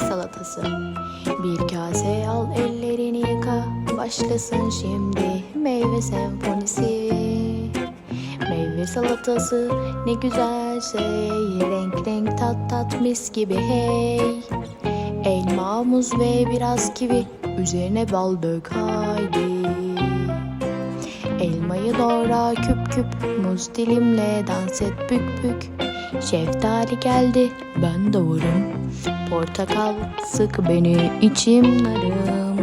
salatası. Bir kase al ellerini yıka Başlasın şimdi meyve senfonisi. Meyve salatası ne güzel şey Renk renk tat tat mis gibi hey. Elma, muz ve biraz kivi Üzerine bal dök haydi. Elmayı doğra küp küp Muz dilimle dans et bük bük Şeftali geldi ben de varım Portakal sık beni içim narım.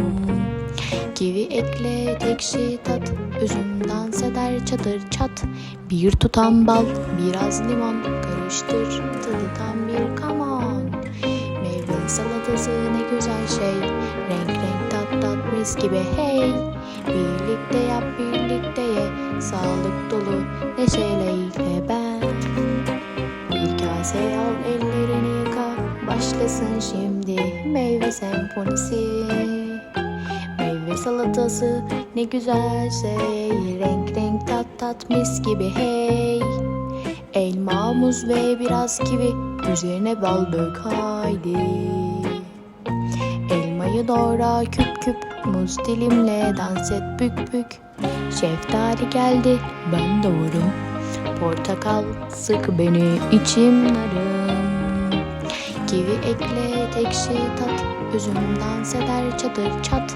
Kivi ekle tekşi tat. Üzüm dans eder çatır çat. Bir tutam bal biraz limon. Karıştır tadı tam bir kamon. Meyve salatası ne güzel şey. Renk renk tat tat mis gibi hey. Birlikte yap birlikte ye Sağlık dolu neşeyle Başlasın şimdi meyve senfonisi Meyve salatası ne güzel şey. Renk renk tat tat mis gibi hey. Elma, muz ve biraz kivi Üzerine bal dök haydi. Elmayı doğra küp küp Muz dilimle dans et bük bük. Şeftali geldi ben varım Portakal sık beni içim narım Kivi ekle tekşi tat. Üzüm dans eder çatır çat.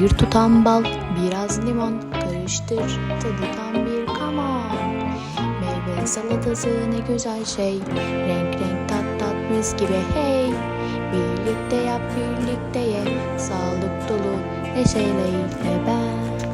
Bir tutam bal biraz limon. Karıştır tadı tam bir kamon Meyve salatası ne güzel şey. Renk renk tat tat mis gibi hey. Birlikte yap birlikte ye Sağlık dolu neşeyle ben